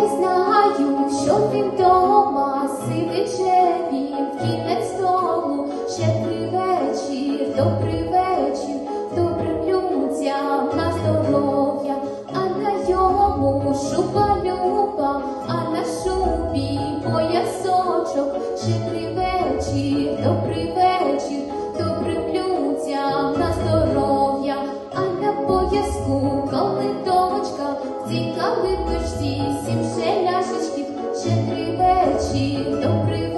я знаю, що ти вдома сидить вже він кінець столу, ще привечір, добрий вечір, добрим людям на здоров'я, а на йому шупа люба, а на шубі поясочок, ще привечір, добрий вечір. Калиточка, в сім ще ляшечків, ще три вечір, добрий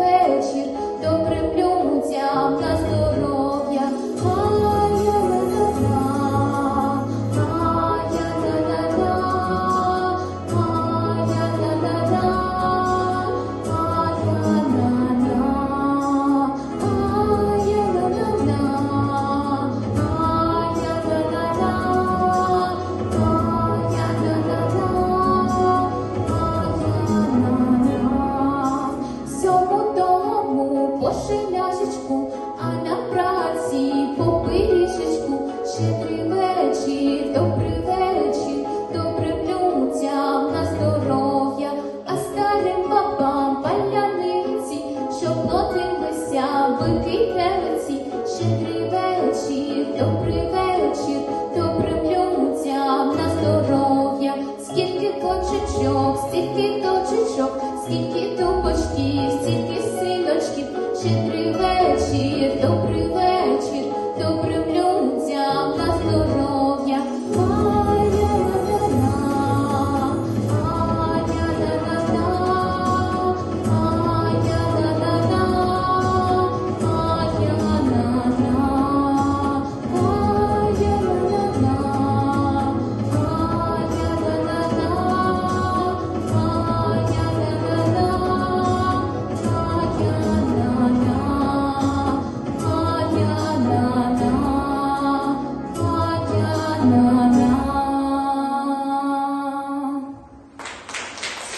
щедрий вечір, добрий вечір, добре плюнцям на здоров'я, а старим бабам паляниці, щоб нотилися бики велиці, вечір, добрий вечір, добре на здоров'я, скільки кочечок, стільки точечок, скільки.